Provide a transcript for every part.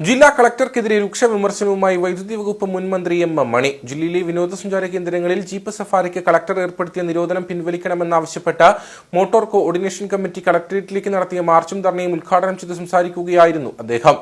ജില്ലാ കളക്ടർക്കെതിരെ രൂക്ഷ വിമർശനവുമായി വൈദ്യുതി വകുപ്പ് മുൻ മന്ത്രി എം എം മണി. ജില്ലയിലെ വിനോദസഞ്ചാര കേന്ദ്രങ്ങളിൽ ജീപ്പ് സഫാരിക്ക് കളക്ടർ ഏർപ്പെടുത്തിയ നിരോധനം പിൻവലിക്കണമെന്നാവശ്യപ്പെട്ട് മോട്ടോർ കോർഡിനേഷൻ കമ്മിറ്റി കളക്ടറേറ്റിലേക്ക് നടത്തിയ മാർച്ചും ധർണയും ഉദ്ഘാടനം ചെയ്ത് സംസാരിക്കുകയായിരുന്നു അദ്ദേഹം.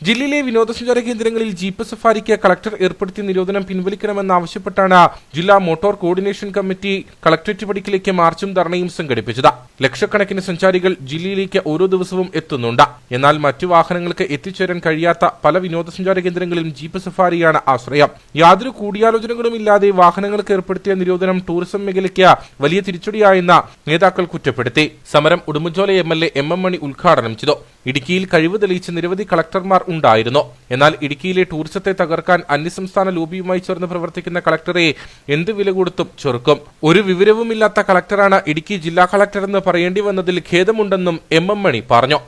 ജില്ലയിലെ വിനോദസഞ്ചാര കേന്ദ്രങ്ങളിൽ ജീപ്പ് സഫാരിക്ക് കളക്ടർ ഏർപ്പെടുത്തിയ നിരോധനം പിൻവലിക്കണമെന്നാവശ്യപ്പെട്ടാണ് ജില്ലാ മോട്ടോർ കോർഡിനേഷൻ കമ്മിറ്റി കളക്ടറേറ്റ് പടിക്കിലേക്ക് മാർച്ചും ധർണയും സംഘടിപ്പിച്ചത്. ലക്ഷക്കണക്കിന് സഞ്ചാരികൾ ജില്ലയിലേക്ക് ഓരോ ദിവസവും എത്തുന്നുണ്ട്. എന്നാൽ മറ്റു വാഹനങ്ങൾക്ക് എത്തിച്ചേരാൻ കഴിയാത്ത പല വിനോദസഞ്ചാര കേന്ദ്രങ്ങളിലും ജീപ്പ് സഫാരിയാണ് ആശ്രയം. യാതൊരു കൂടിയാലോചനകളും ഇല്ലാതെ വാഹനങ്ങൾക്ക് ഏർപ്പെടുത്തിയ നിരോധനം ടൂറിസം മേഖലയ്ക്ക് വലിയ തിരിച്ചടിയായെന്ന് നേതാക്കൾ കുറ്റപ്പെടുത്തി. സമരം Udumbanchola M L A M M Mani ഉദ്ഘാടനം ചെയ്തു. ഇടുക്കിയിൽ കഴിവ് തെളിയിച്ച നിരവധി കളക്ടർമാർ ഉണ്ടായിരുന്നു. എന്നാൽ ഇടുക്കിയിലെ ടൂറിസത്തെ തകർക്കാൻ അന്യസംസ്ഥാന ലോബിയുമായി ചേർന്ന് പ്രവർത്തിക്കുന്ന കളക്ടറെ എന്ത് വില കൊടുത്തും ചെറുക്കും. ഒരു വിവരവുമില്ലാത്ത കളക്ടറാണ് ഇടുക്കി ജില്ലാ കളക്ടർ കളക്ടറെന്ന് പറയേണ്ടി വന്നതിൽ ഖേദമുണ്ടെന്നും എം എം മണി പറഞ്ഞു.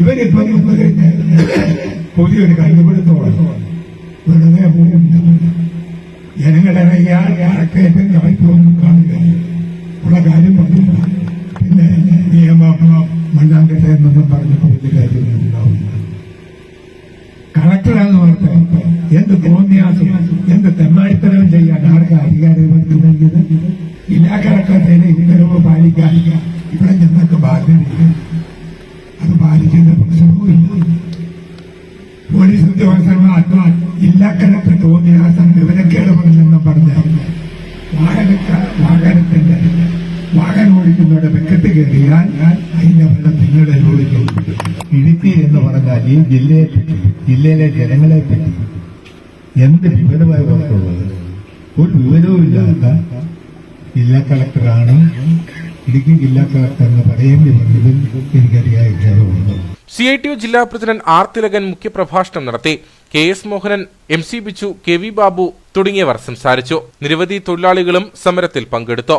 ഇവരിപ്പം പിന്നെ നിയമം മണ്ണാങ്കട്ടെ എന്നൊന്നും പറഞ്ഞപ്പോൾ വലിയ കളക്ടറാന്ന് പറഞ്ഞത് എന്ത് ഗോന്യാസം എന്ത് തെമ്മാടിത്തരവും ചെയ്യാൻ ആർക്ക് അധികാരം ഇവർക്ക് നൽകിയത്? ജില്ലാ കളക്ടറേറ്റിന് ഉത്തരവ് പാലിക്കാൻ ഇവിടെ ഞങ്ങൾക്ക് ബാധ്യതയില്ല. അത് പാലിക്കുന്ന പ്രശ്നവുമില്ല പോലീസ് ഉദ്യോഗസ്ഥന്മാർ ജില്ലാ കളക്ടർ തോന്നിയാസം വിവരക്കേട് പറഞ്ഞെന്നും പറഞ്ഞ് വാഹനത്തിന്റെ വാഹനം ഓടിക്കുന്നവരുടെ വെക്കത്ത് കയറിയാൽ അതിന്റെ ഫലം നിങ്ങളുടെ ജോലിക്കും ഇടുക്കി എന്ന് പറഞ്ഞാൽ ഈ ജില്ലയെ പറ്റി ജില്ലയിലെ ജനങ്ങളെ പറ്റി എന്ത് വിവരമായി പുറത്തുള്ളത് ഒരു വിവരവുമില്ലാത്ത ജില്ലാ കളക്ടറാണ് ഇടുക്കി ജില്ലാ കളക്ടർ എന്ന് പറയേണ്ടി വന്നതിൽ എനിക്കറിയാൻ സി ഐ ടി യു ജില്ലാ പ്രസിഡന്റ് ആർ തിലകൻ മുഖ്യപ്രഭാഷണം നടത്തി. K S Mohanan M C Bichu K V Babu തുടങ്ങിയവർ സംസാരിച്ചു. നിരവധി തൊഴിലാളികളും സമരത്തിൽ പങ്കെടുത്തു.